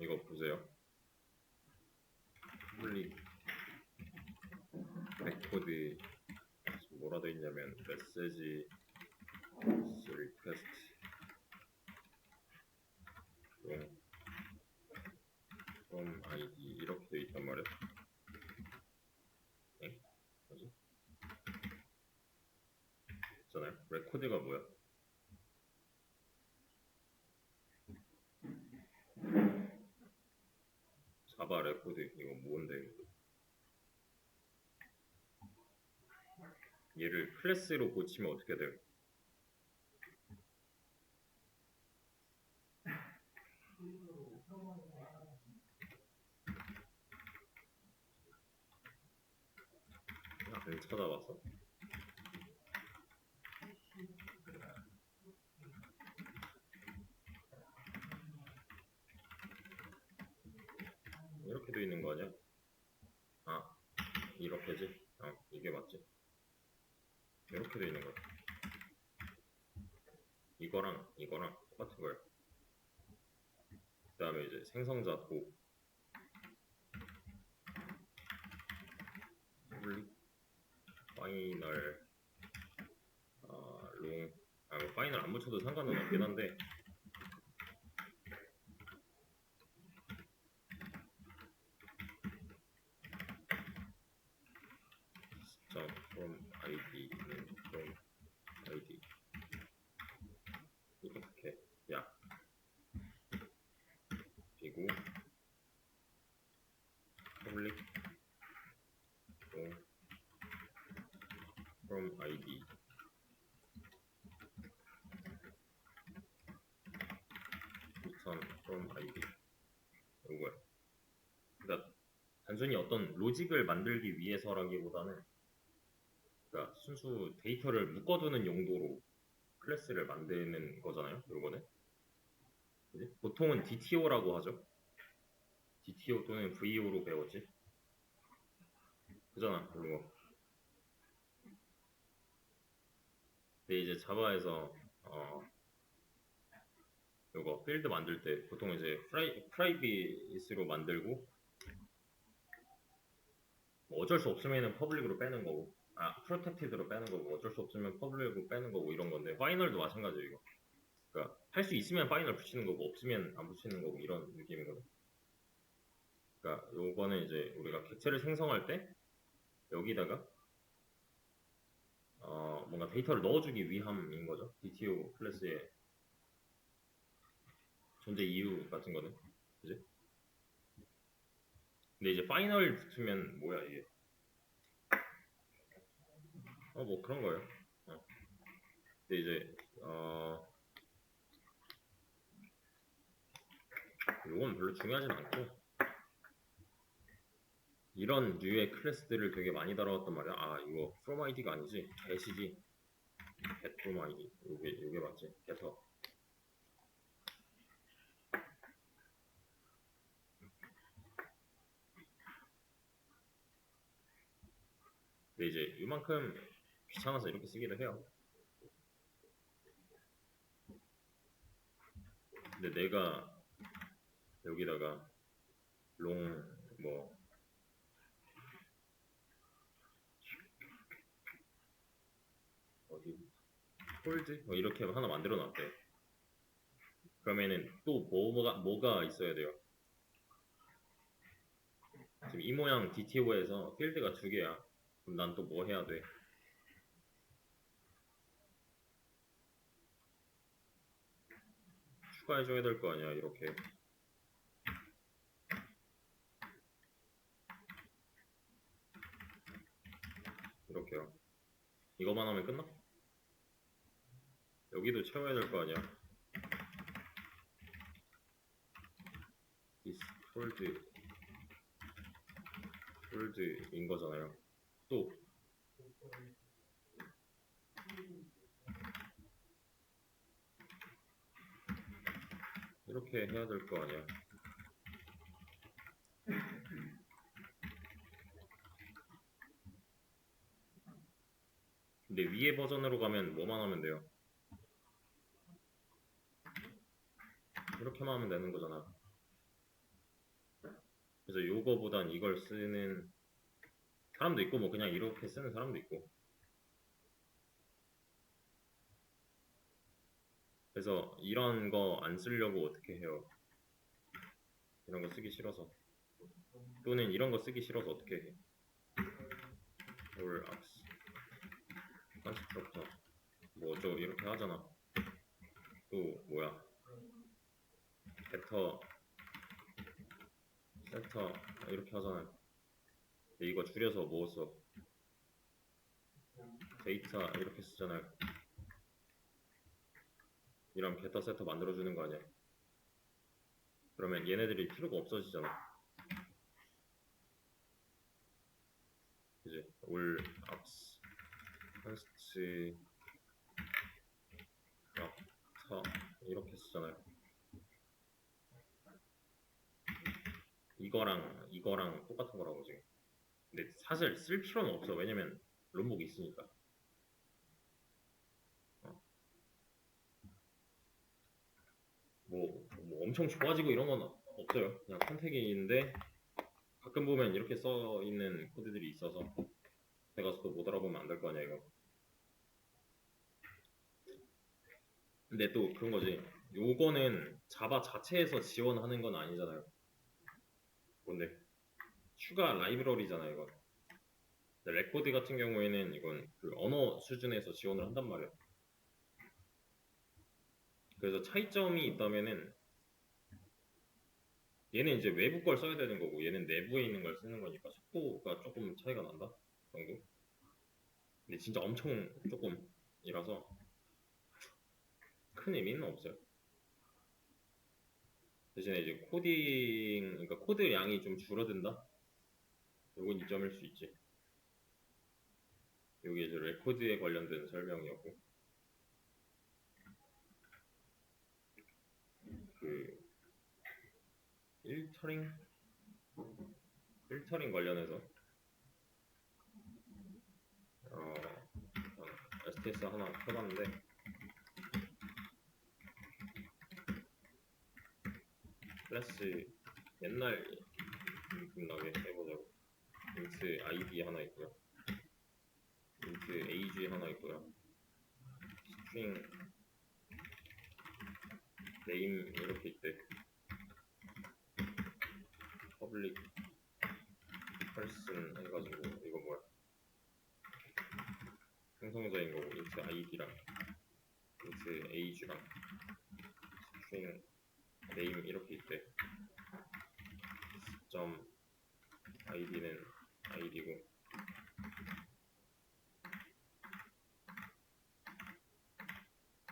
이거 보세요. public 레코드 뭐라 돼 있냐면 메시지 request 용 from id 이렇게 돼 있단 말이야. 엥? 뭐지? 있잖아요. 레코드가 뭐야? 자바 레코드 이거 뭔데? 얘를 클래스로 고치면 어떻게 돼요? 안 찾아봤어. 이렇게 돼 있는 거 아니야? 아, 이렇게지? 아, 이게 맞지? 이렇게 돼 있는 거야. 이거랑 이거랑 똑같은 거야. 그 다음에 이제 생성자 도 파이널 아, 롱 아, 뭐 파이널 안 붙여도 상관은 없긴 한데 자, from id는 from id 이렇게 야 그리고 public 롱 from id return from id 이거야 그러니까 단순히 어떤 로직을 만들기 위해서라기보다는 그러니까 순수 데이터를 묶어두는 용도로 클래스를 만드는 거잖아요. 요거는 그지? 보통은 DTO라고 하죠. DTO 또는 VO로 배웠지. 그잖아, 이거. 근데 이제 자바에서 어 요거 필드 만들 때 보통 이제 프라이, 프라이빗으로 만들고 뭐 어쩔 수 없으면은 퍼블릭으로 빼는 거고 아 프로텍티드로 빼는 거고 어쩔 수 없으면 퍼블릭으로 빼는 거고 이런 건데 파이널도 마찬가지예요 이거. 그러니까 할 수 있으면 파이널 붙이는 거고 없으면 안 붙이는 거고 이런 느낌이거든. 그러니까 요거는 이제 우리가 객체를 생성할 때 여기다가 어 뭔가 데이터를 넣어주기 위함인 거죠 DTO 클래스의 존재 이유 같은 거는 그지? 근데 이제 파이널 붙으면 뭐야 이게 어 뭐 그런 거예요. 어. 근데 이제 어 이건 별로 중요하진 않고 이런 류의 클래스들을 되게 많이 다뤄왔단 말이야. 아 이거 from id가 아니지? Get이지? Get from id. 요게 요게 맞지? Getter 근데 이제 이만큼 귀찮아서 이렇게 쓰기도 해요. 근데 내가 여기다가 롱뭐 어디 홀드 뭐 이렇게 하나 만들어 놨대. 그러면은 또 뭐가 뭐가 있어야 돼요? 지금 이 모양 DTO에서 필드가 두 개야. 그럼 난 또 뭐 해야 돼? 추가해줘야 될 거 아니야, 이렇게. 이렇게요. 이거만 하면 끝나? 여기도 채워야 될 거 아니야. is hold hold인 거잖아요. 또 이렇게 해야 될 거 아니야. 근데 위에 버전으로 가면 뭐만 하면 돼요? 이렇게만 하면 되는 거잖아. 그래서 요거보단 이걸 쓰는 사람도 있고 뭐 그냥 이렇게 쓰는 사람도 있고. 그래서 이런 거 안 쓰려고 어떻게 해요? 이런 거 쓰기 싫어서. 또는 이런 거 쓰기 싫어서 어떻게 해? 올 악스. 컨스트럭터 뭐저 이렇게 하잖아. 또 뭐야 벡터 세터 이렇게 하잖아요. 이거 줄여서 뭐 써? 데이터 이렇게 쓰잖아요. 이런 벡터 세터 만들어주는 거 아니야? 그러면 얘네들이 필요가 없어지잖아. 그지? 올 악스 컨스트 럭터 이렇게 쓰잖아요 이거랑 이거랑 똑같은 거라고 지금. 근데 사실 쓸 필요는 없어. 왜냐면 롬복이 있으니까. 어. 뭐, 뭐 엄청 좋아지고 이런 건 없어요. 그냥 선택인데 가끔 보면 이렇게 써 있는 코드들이 있어서 내가 또못 알아보면 안 될 거 아니야 이거. 근데 또 그런 거지. 요거는 자바 자체에서 지원하는 건 아니잖아요 뭔데? 추가 라이브러리잖아 이거 레코드 같은 경우에는 이건 그 언어 수준에서 지원을 한단 말이야 그래서 차이점이 있다면은 얘는 이제 외부 걸 써야 되는 거고 얘는 내부에 있는 걸 쓰는 거니까 속도가 조금 차이가 난다 정도? 근데 진짜 엄청 조금이라서 큰 의미는 없어요 대신에 이제 코딩 그러니까 코드 양이 좀 줄어든다? 요건 이점일 수 있지. 요게 이제 레코드에 관련된 설명이었고. 그 필터링? 필터링 관련해서. 어 STS 하나 켜봤는데 클래스 옛날 느낌 나게 해보자고. 인트 id 하나 있고요. 인트 ag 하나 있고요. 스트링 네임 이렇게 있대. 퍼블릭 person 해가지고 이거 뭐야? 생성자인 거고 인트 id랑 인트 age랑 스트링 네임 이렇게 있대. 점 id는 id고.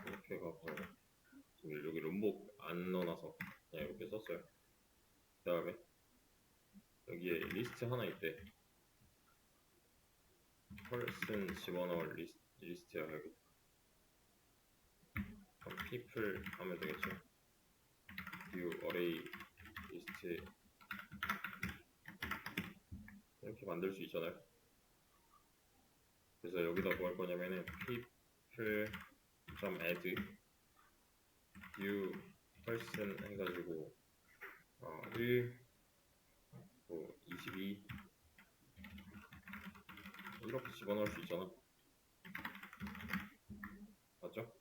이렇게 가서 여기 룸복 안 넣어놔서 그냥 이렇게 썼어요. 그 다음에 여기에 리스트 하나 있대. person 집어넣을 리스트, 리스트야 여기. 그럼 people 하면 되겠죠 view array 리스트 이렇게 만들 수 있잖아요. 그래서 여기다 뭐 할 거냐면은 people add view person 해가지고 어, 1, 뭐 22 이렇게 집어넣을 수 있잖아. 맞죠?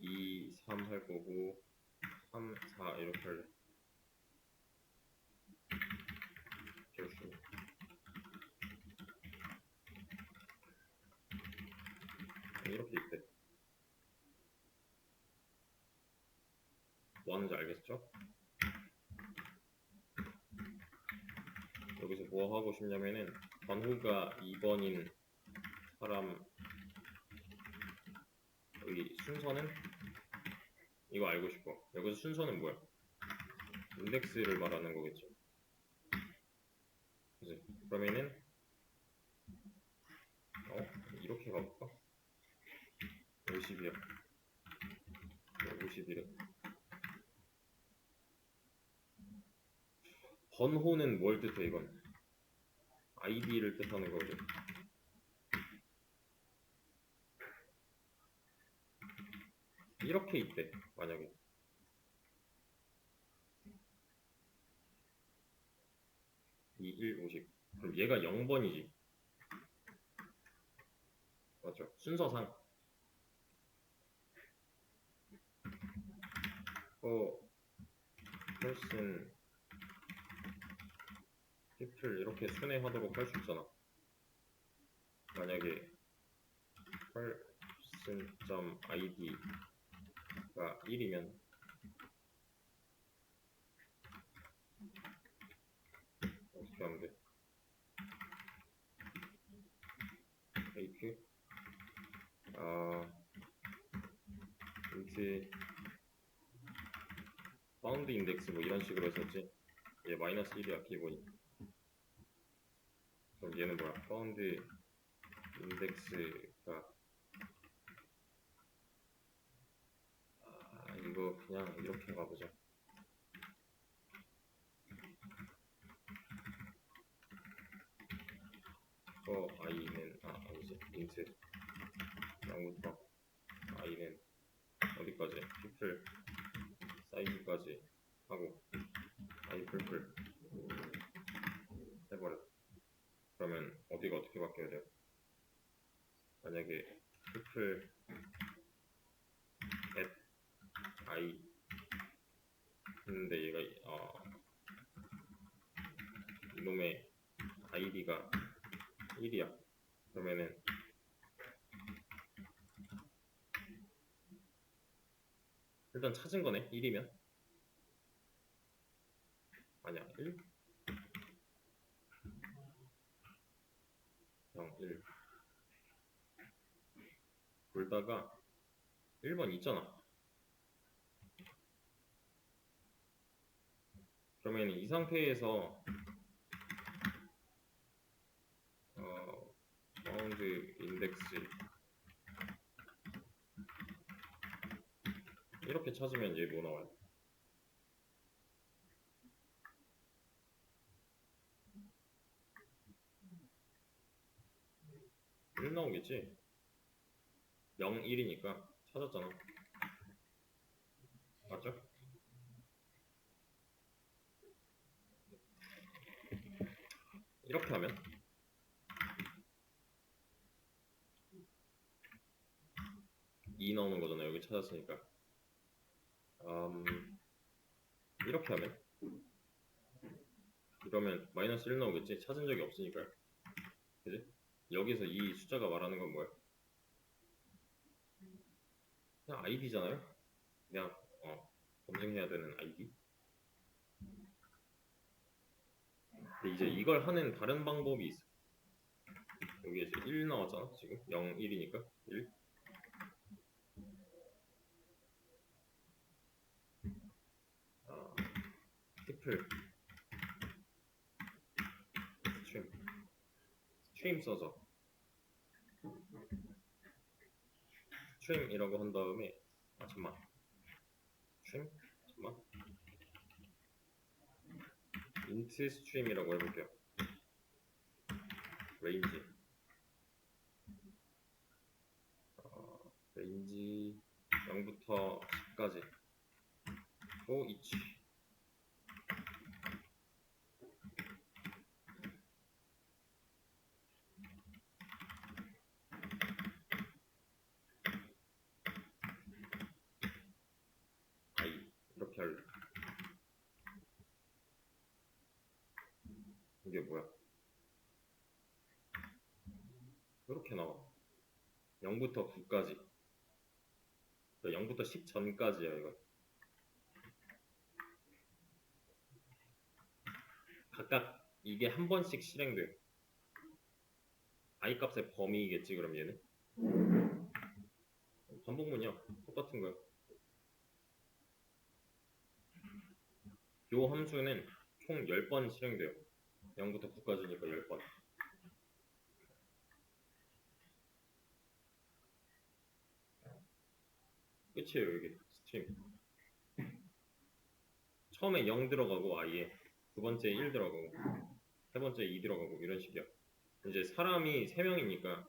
2, 3 할 거고 3, 4 이렇게 할래. 결수 이렇게 있대. 뭐 하는지 알겠죠? 여기서 뭐 하고 싶냐면은 번호가 2번인 사람 여기 순서는 이거 알고 싶어 여기서 순서는 뭐야? 인덱스를 말하는 거겠죠 그지? 그러면은 어? 이렇게 가볼까? 50이야 50이래 번호는 뭘 뜻해 이건? 아이디를 뜻하는 거죠. 이렇게 있대 만약에 2, 1, 50. 그럼 얘가 0번이지. 맞죠? 순서상. 어, 훨씬 people 이렇게 순회하도록 할 수 있잖아. 만약에 person.id 가 1이면. 어떻게 하면 돼? 페이크 아 인트 바운드 인덱스 뭐 이런 식으로 했었지? 얘 마이너스 1이야 기본이. 그럼 얘는 뭐야? 바운드 인덱스가 아 이거 그냥 이렇게 가보자 어 i는 아 아니지. 인트 0부터 i는. 어디까지? 피플. 사이즈까지 하고 i 풀풀. 해버려. 그러면 어디가 어떻게 바뀌어야 돼요? 만약에 피플 i 했는데 얘가 어, 이놈의 id가 1이야. 그러면은 일단 찾은 거네 1이면? 아니야 1 0 1 돌다가 1번 있잖아 그러면 이 상태에서 어, 바운드 인덱스 이렇게 찾으면 얘 뭐 나와요? 일 나오겠지? 0, 1이니까 찾았잖아. 맞죠? 이렇게 하면 2 나오는 여기 찾았으니까. 음, 이렇게 하면 이러면 마이너스 1 나오겠지? 찾은 적이 없으니까요. 그지? 여기서 이 숫자가 말하는 건 뭐야? 그냥 아이디잖아요? 그냥 어, 검증해야 되는 아이디. 근데 이제 이걸 하는 다른 방법이 있어. 여기에 이제 1 나왔잖아, 지금. 0, 1이니까. 1. 아, 티플. 스트림. 스트림 써서. 스트림이라고 한 다음에, 아, 잠만. 스트림? 잠만. 인트 스트림이라고 해볼게요. 레인지. 어, 레인지 0부터 10까지. 오, 이치. 아이, 이렇게 할래. 이게 뭐야? 이렇게 나와. 0부터 9까지. 0부터 10 전까지야, 이거. 각각 이게 한 번씩 실행돼. i 값의 범위겠지, 그럼 얘는? 반복문이야. 똑같은 거야. 요 함수는 총 10번 실행돼요. 0부터 9까지니까 10번. 끝이에요, 여기 스트림. 처음에 0 들어가고 i에 두 번째 1 들어가고 세 번째 2 들어가고 이런 식이야. 이제 사람이 3명이니까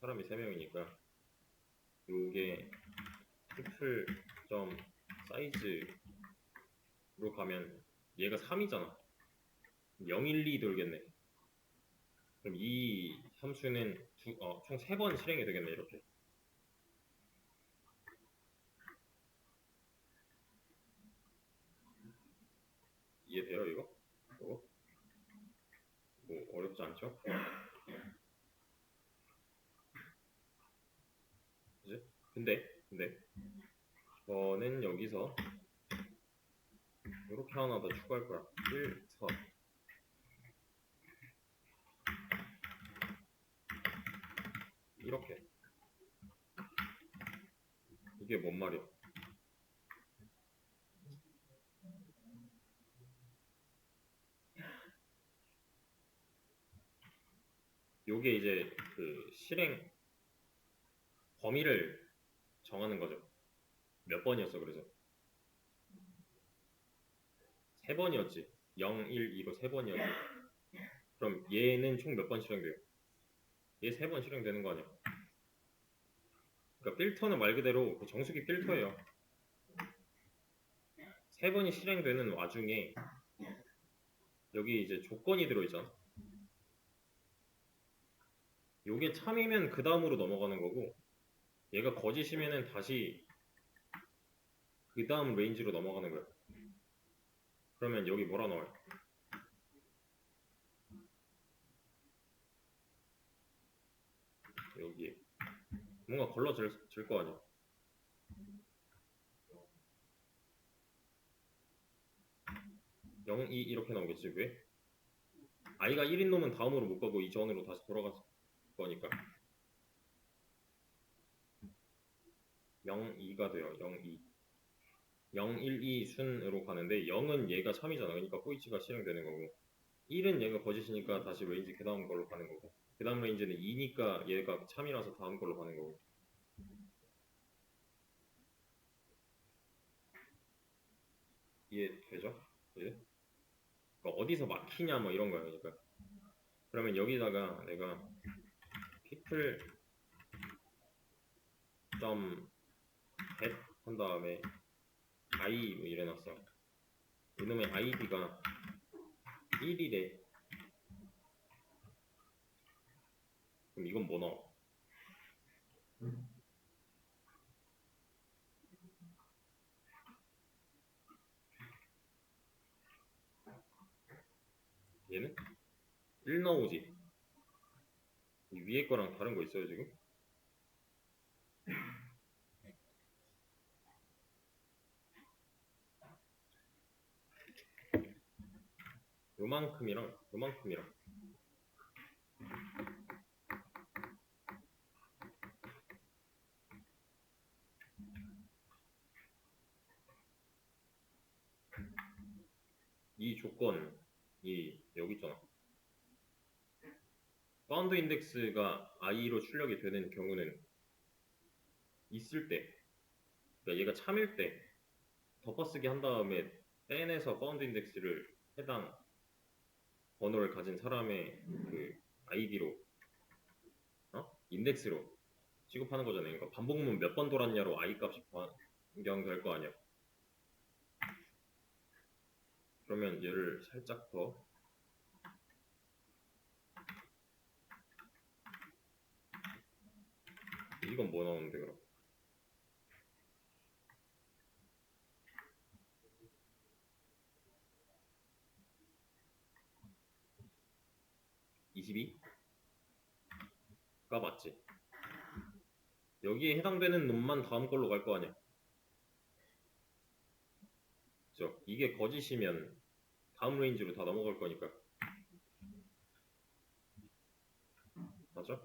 사람이 3명이니까 요게 트플 점 사이즈로 가면 얘가 3이잖아. 012 돌겠네. 그럼 이 함수는 두, 어, 총 3번 실행이 되겠네, 이렇게. 이해돼요, 이거? 이거? 뭐, 어렵지 않죠? 그지? 근데, 근데, 저는 여기서 이렇게 하나 더 추가할 거야. 1, 4. 이렇게. 이게 뭔 말이야? 요게 이제 그 실행 범위를 정하는 거죠. 몇 번이었어, 그래서? 세 번이었지. 0, 1, 2로 세 번이었지. 그럼 얘는 총 몇 번 실행돼요? 얘 세 번 실행되는 거 아니야? 그러니까 필터는 말 그대로 그 정수기 필터예요. 세 번이 실행되는 와중에 여기 이제 조건이 들어있잖아. 요게 참이면 그 다음으로 넘어가는 거고 얘가 거짓이면은 다시 그 다음 레인지로 넘어가는 거야. 그러면 여기 뭐라 나와요? 여기 뭔가 걸러질 거 아니야? 영, 2 이렇게 나오겠지 왜? i가 1인 놈은 다음으로 못 가고 이전으로 다시 돌아갈 거니까. 0, 2가 돼요 0, 2 0, 1, 2 순으로 가는데 0은 얘가 참이잖아. 그러니까 포이치가 실행되는 거고. 1은 얘가 거짓이니까 다시 레인지 그 다음 걸로 가는 거고. 그 다음 레인지는 2니까 얘가 참이라서 다음 걸로 가는 거고. 이해되죠? 이제? 그러니까 어디서 막히냐 뭐 이런 거야 그러니까. 그러면 여기다가 내가 people 점 get 한 다음에 i 뭐 이래놨어 이놈의 id가 1이래 그럼 이건 뭐 넣어? 얘는? 1 나오지 이 위에 거랑 다른 거 있어요 지금? 요만큼이랑 요만큼이랑 이 조건 이 여기 있잖아 바운드 인덱스가 i로 출력이 되는 경우는 있을 때 그러니까 얘가 참일 때 덮어쓰기 한 다음에 빼내서 바운드 인덱스를 해당 번호를 가진 사람의 그 아이디로 어? 인덱스로 취급하는 거잖아요. 그러니까 반복문 몇 번 돌았냐로 i 값이 변경될 거 아니야. 그러면 얘를 살짝 더 이건 뭐 나오는데 그럼? (22) 가 맞지 여기에 해당되는 놈만 다음 걸로 갈 거 아니야 그죠 이게 거짓이면 다음 레인지로 다 넘어갈 거니까 맞죠?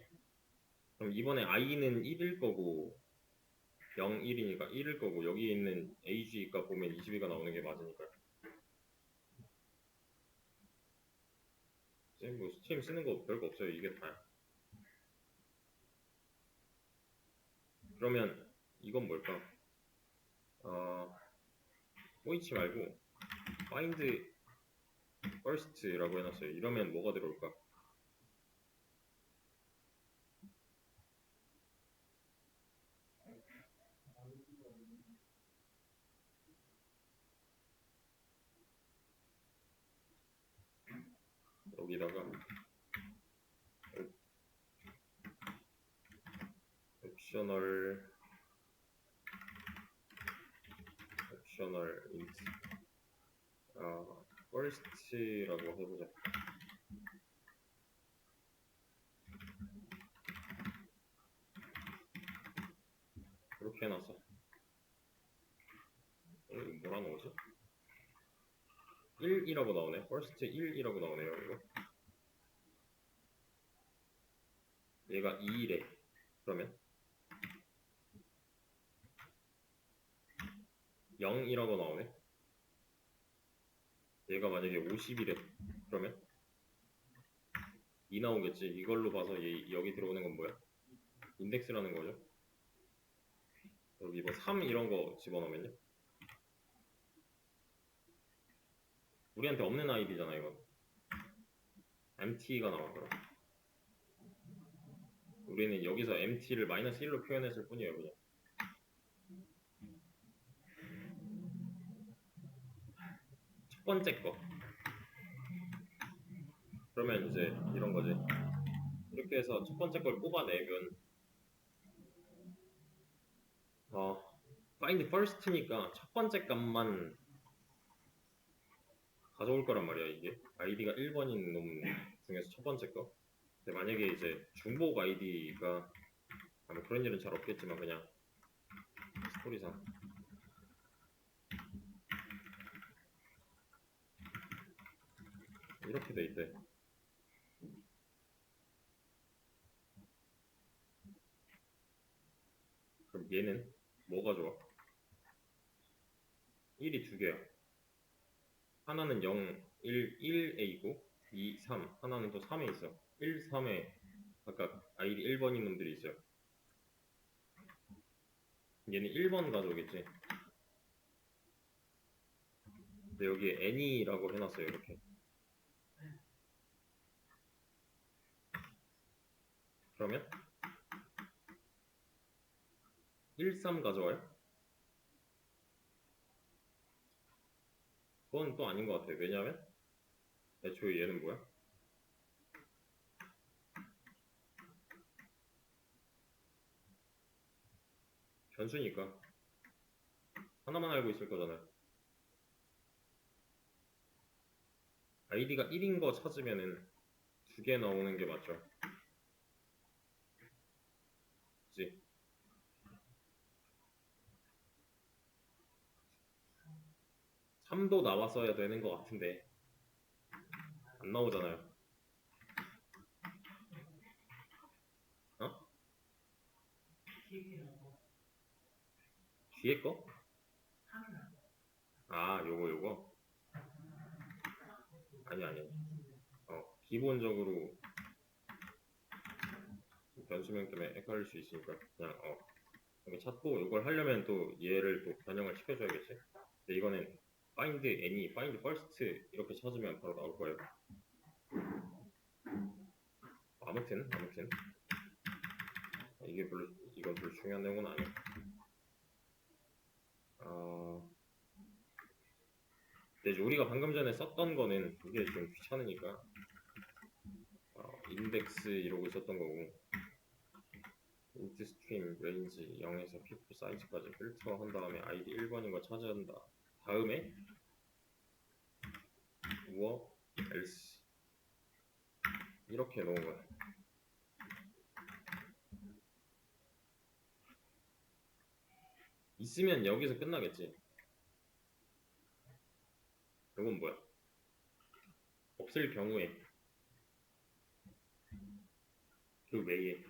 그럼 이번에 i는 1일 거고 0, 1이니까 1일 거고 여기 있는 ag 값 보면 22가 나오는 게 맞으니까 이제 뭐 스팀 쓰는 거 별거 없어요. 이게 다야. 그러면 이건 뭘까? 어, 포이치 말고 find first라고 해놨어요. 이러면 뭐가 들어올까 여기다가 옵셔널 옵셔널 인트 아 first라고 해보자. 그렇게 해놨어. 어, 이거 뭐라 나오지? 1이라고 나오네. First 1이라고 나오네요 이거. 얘가 2래 그러면 0이라고 나오네. 얘가 만약에 50이래 그러면? 2 나오겠지. 이걸로 봐서 얘 여기 들어오는 건 뭐야? 인덱스라는 거죠? 여기 뭐3 이런 거 집어넣으면요? 우리한테 없는 아이디잖아 이건. MT가 나와 그럼. 우리는 여기서 MT를 마이너스 1로 표현했을 뿐이에요 그냥 첫 번째 거. 그러면 이제 이런 거지. 이렇게 해서 첫 번째 걸 뽑아내면 어 find first니까 첫 번째 값만 가져올 거란 말이야 이게. 아이디가 1번인 놈 중에서 첫 번째 거. 근데 만약에 이제 중복 아이디가 아마 그런 일은 잘 없겠지만 그냥 스토리상 이렇게 돼 있대 그럼 얘는 뭐가 좋아? 1이 두 개야. 하나는 0, 1, 1A고 2, 3 하나는 또 3에 있어. 1, 3에 아까 아이디 1번인 놈들이 있어요. 얘는 1번 가져오겠지. 근데 여기에 N이라고 해놨어요 이렇게 그러면 1, 3 가져와요? 그건 또 아닌 것 같아요. 왜냐하면 애초에 얘는 뭐야? 변수니까 하나만 알고 있을 거잖아요. 아이디가 1인 거 찾으면은 두 개 나오는 게 맞죠. 3도 나왔어야 되는 것 같은데 안 나오잖아요. 어? 뒤에 거? 아, 요거 요거. 아니 아니. 어, 기본적으로 변수명 때문에 헷갈릴 수 있으니까 그냥 어. 찾고 이걸 하려면 또 얘를 또 변형을 시켜줘야겠지. 근데 이거는 find any, find first 이렇게 찾으면 바로 나올 거예요. 아무튼 아무튼 이게 별로 이건 별로 중요한 내용은 아니야. 어, 근데 이제 우리가 방금 전에 썼던 거는 이게 좀 귀찮으니까 어, 인덱스 이러고 있었던 거고 인트 스트림 레인지 0에서 people 사이즈까지 필터 한 다음에 아이디 1번인 거 찾아낸다. 다음에 우어 else 이렇게 넣은 거야. 있으면 여기서 끝나겠지. 이건 뭐야? 없을 경우에 그 외에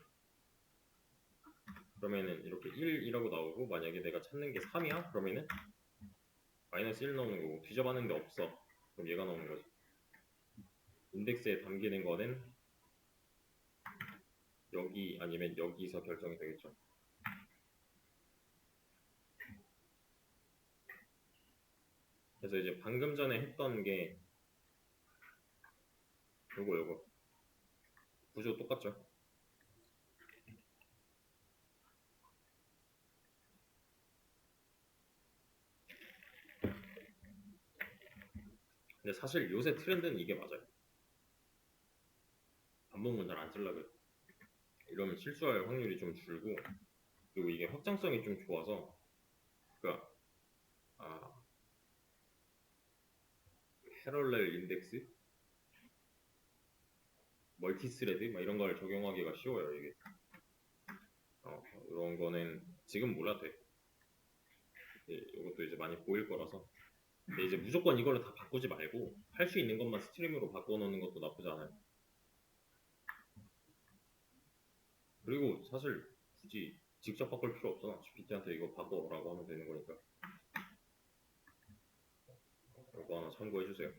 그러면은 이렇게 1이라고 나오고 만약에 내가 찾는 게 3이야? 그러면은 마이너스 1 나오는 거고 뒤져봤는데 없어. 그럼 얘가 나오는 거지. 인덱스에 담기는 거는 여기 아니면 여기서 결정이 되겠죠. 그래서 이제 방금 전에 했던 게 요거 요거. 구조 똑같죠 근데 사실 요새 트렌드는 이게 맞아요. 반복문 잘안 쓸라 그래. 이러면 실수할 확률이 좀 줄고 그리고 이게 확장성이 좀 좋아서 그러니까 아 패럴렐 인덱스? 멀티스레드? 막 이런 걸 적용하기가 쉬워요 이게. 어, 이런 거는 지금 몰라도 돼. 예, 이것도 이제 많이 보일 거라서 근데 이제 무조건 이걸로 다 바꾸지 말고 할 수 있는 것만 스트림으로 바꿔놓는 것도 나쁘지 않아요. 그리고 사실 굳이 직접 바꿀 필요 없잖아. GPT한테 이거 바꿔라고 하면 되는 거니까. 이거 하나 참고해 주세요